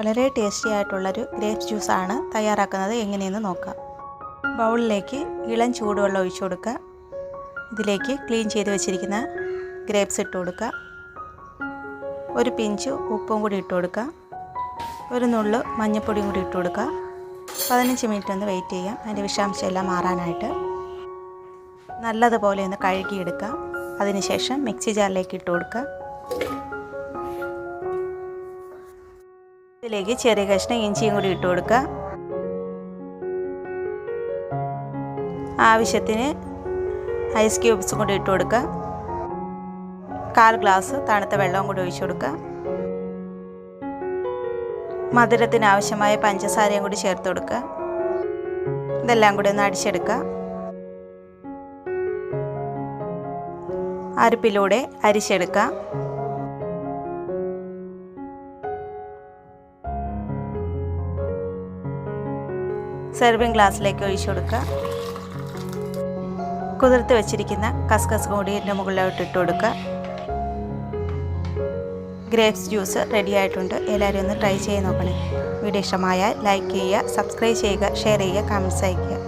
വളരെ ടേസ്റ്റി ആയിട്ടുള്ളൊരു ഗ്രേപ്പ് ജ്യൂസാണ് തയ്യാറാക്കുന്നത്. എങ്ങനെയെന്ന് നോക്കാം. ബൗളിലേക്ക് ഇളം ചൂടുവെള്ളം ഒഴിച്ചു കൊടുക്കുക. ഇതിലേക്ക് ക്ലീൻ ചെയ്ത് വെച്ചിരിക്കുന്ന ഗ്രേപ്സ് ഇട്ട് കൊടുക്കുക. ഒരു പിഞ്ച് ഉപ്പും കൂടി ഇട്ട് കൊടുക്കുക. ഒരു നുള്ള് മഞ്ഞൾപ്പൊടിയും കൂടി ഇട്ട് കൊടുക്കുക. പതിനഞ്ച് മിനിറ്റ് ഒന്ന് വെയിറ്റ് ചെയ്യാം. അതിന്റെ വിഷാംശം എല്ലാം മാറാനായിട്ട്. നല്ലതുപോലെ ഒന്ന് കഴുകിയെടുക്കുക. അതിനുശേഷം മിക്സി ജാറിലേക്ക് ഇട്ട് കൊടുക്കുക. ഇതിലേക്ക് ചെറിയ കഷ്ണം ഇഞ്ചിയും കൂടി ഇട്ട് കൊടുക്കുക. ആവശ്യത്തിന് ഐസ് ക്യൂബ്സും കൂടി ഇട്ട് കൊടുക്കുക. കാൽ ഗ്ലാസ് തണുത്ത വെള്ളവും കൂടി ഒഴിച്ചു കൊടുക്കുക. മധുരത്തിന് ആവശ്യമായ പഞ്ചസാരയും കൂടി ചേർത്ത് കൊടുക്കുക. ഇതെല്ലാം കൂടി ഒന്ന് അടിച്ചെടുക്കുക. അരിപ്പിലൂടെ അരിച്ചെടുക്കുക. സെർവിങ് ഗ്ലാസ്സിലേക്ക് ഒഴിച്ചു കൊടുക്കുക. കുതിർത്ത് വെച്ചിരിക്കുന്ന കസ്കസ് കൂടി ഇതിന്റെ മുകളിലോട്ട് ഇട്ട് കൊടുക്കുക. ഗ്രേപ്സ് ജ്യൂസ് റെഡി ആയിട്ടുണ്ട്. എല്ലാവരും ഒന്ന് ട്രൈ ചെയ്ത് നോക്കണേ. വീഡിയോ ഇഷ്ടമായാൽ ലൈക്ക് ചെയ്യുക സബ്സ്ക്രൈബ് ചെയ്യുക ഷെയർ ചെയ്യുക കമന്റ്സ് അയയ്ക്കുക.